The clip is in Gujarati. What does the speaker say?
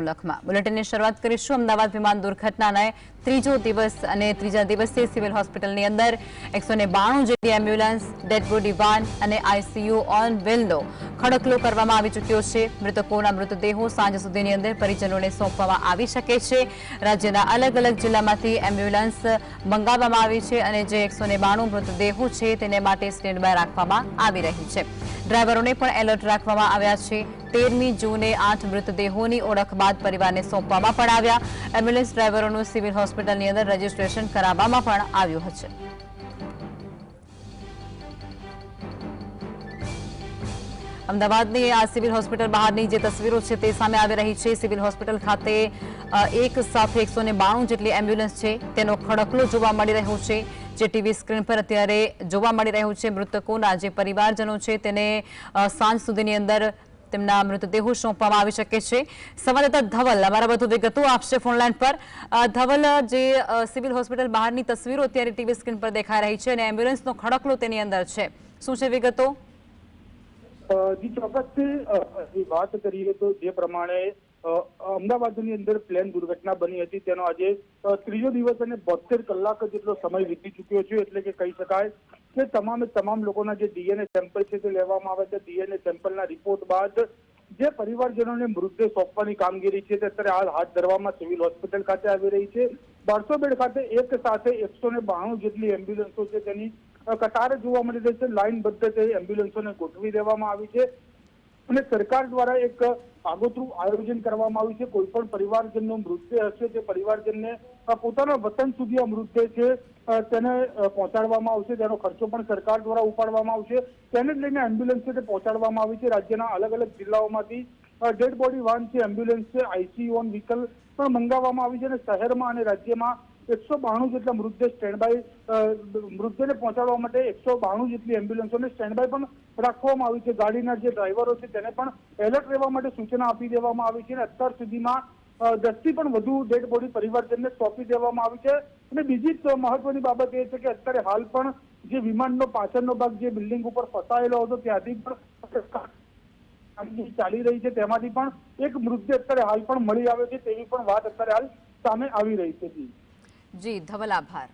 લખમાં. બુલેટિનની શરૂઆત કરીશું. અમદાવાદ વિમાન દુર્ઘટનાને ત્રીજો દિવસ અને ત્રીજા દિવસે સિવિલ હોસ્પિટલની અંદર એકસો જેટલી એમ્બ્યુલન્સ, ડેડ બોડી અને આઈસીયુ ઓન વ્હીલનો ખડકલો કરવામાં આવી ચૂક્યો છે. મૃતકોના મૃતદેહો સાંજ સુધીની અંદર પરિજનોને સોંપવામાં આવી શકે છે. રાજ્યના અલગ અલગ જિલ્લામાંથી એમ્બ્યુલન્સ મંગાવવામાં આવી છે અને જે એકસો મૃતદેહો છે તેને માટે સ્ટેન્ડ બાય રાખવામાં આવી રહી છે. ડ્રાઈવરોને પણ એલર્ટ રાખવામાં આવ્યા છે. તેરમી જૂને આઠ મૃતદેહોની ઓળખ બાદ પરિવારને સોંપવામાં પણ આવ્યા. એમ્બ્યુલન્સ ડ્રાઈવરોનું સિવિલ હોસ્પિટલની અંદર રજીસ્ટ્રેશન કરાવવામાં પણ આવ્યું છે અમદાવાદની આ સિવિલ હોસ્પિટલ બહારની જે તસવીરો છે તે સામે આવી રહી છે. સિવિલ હોસ્પિટલ ખાતે એક સાથે એકસો જેટલી એમ્બ્યુલન્સ છે. તેનો ખડકલો જોવા મળી રહ્યો છે. જે ટીવી સ્ક્રીન પર અત્યારે જોવા મળી રહ્યું છે. મૃતકોના જે પરિવારજનો છે તેને સાંજ સુધીની અંદર તેમના મૃતદેહો સોંપવામાં આવી શકે છે. સંવાદદાતા ધવલ અમારા વધુ વિગતો આપશે ફોનલાઈન પર. ધવલ, જે સિવિલ હોસ્પિટલ બહારની તસવીરો અત્યારે ટીવી સ્ક્રીન પર દેખાઈ રહી છે અને એમ્બ્યુલન્સનો ખડકલો તેની અંદર છે. શું છે વિગતો? જી ચોક્કસ વાત કરીએ તો જે પ્રમાણે અમદાવાદની અંદર પ્લેન દુર્ઘટના બની હતી. તેનો આજે ત્રીજો દિવસ અને બોતેર કલાક જેટલો સમય વીતી ચૂક્યો છે. એટલે કે કહી શકાય કે તમામે તમામ લોકોના જે ડીએનએ સેમ્પલ છે તે લેવામાં આવે છે. ડીએનએ સેમ્પલના રિપોર્ટ બાદ જે પરિવારજનોને મૃતદેહ સોંપવાની કામગીરી છે તે અત્યારે હાલ હાથ ધરવામાં સિવિલ હોસ્પિટલ ખાતે આવી રહી છે. બારસો બેડ ખાતે એક સાથે એકસો ને બાણું જેટલી એમ્બ્યુલન્સો છે તેની કતાર જોવા મળી રહી છે. લાઇનબદ્ધ તે એમ્બ્યુલન્સોને ગોઠવી દેવામાં આવી છે. અને સરકાર દ્વારા એક આગોતરું આયોજન કરવામાં આવ્યું છે. કોઈ પણ પરિવારજનનો મૃતદેહ હશે તે પરિવારજનને પોતાના વતન સુધી આ મૃતદેહ છે તેને પહોંચાડવામાં આવશે. તેનો ખર્ચો પણ સરકાર દ્વારા ઉપાડવામાં આવશે. તેને જ લઈને એમ્બ્યુલન્સ છે તે પહોંચાડવામાં આવી છે. રાજ્યના અલગ અલગ જિલ્લાઓમાંથી ડેડ બોડી વાન છે એમ્બ્યુલન્સ છે આઈસીયુ ઓન વ્હીકલ પણ મંગાવવામાં આવી છે અને શહેરમાં અને રાજ્યમાં એકસો બાણું જેટલા મૃતદેહ સ્ટેન્ડ બાય મૃતદેહને પહોંચાડવા માટે એકસો બાણું જેટલી એમ્બ્યુલન્સોને સ્ટેન્ડ બાય પણ રાખવામાં આવી છે. ગાડીના જે ડ્રાઈવરો છે તેને પણ એલર્ટ રહેવા માટે સૂચના આપી દેવામાં આવી છે અને અત્યાર સુધીમાં દસથી પણ વધુ ડેડ બોડી પરિવારજનને સોંપી દેવામાં આવી છે. અને બીજી મહત્વની બાબત એ છે કે અત્યારે હાલ પણ જે વિમાનનો પાછળનો ભાગ જે બિલ્ડિંગ ઉપર ફસાયેલો હતો, ત્યાંથી પણ ચાલી રહી છે. તેમાંથી પણ એક મૃતદેહ અત્યારે હાલ પણ મળી આવ્યો છે. તેવી પણ વાત અત્યારે હાલ સામે આવી રહી છે. જી ધવલ આભાર.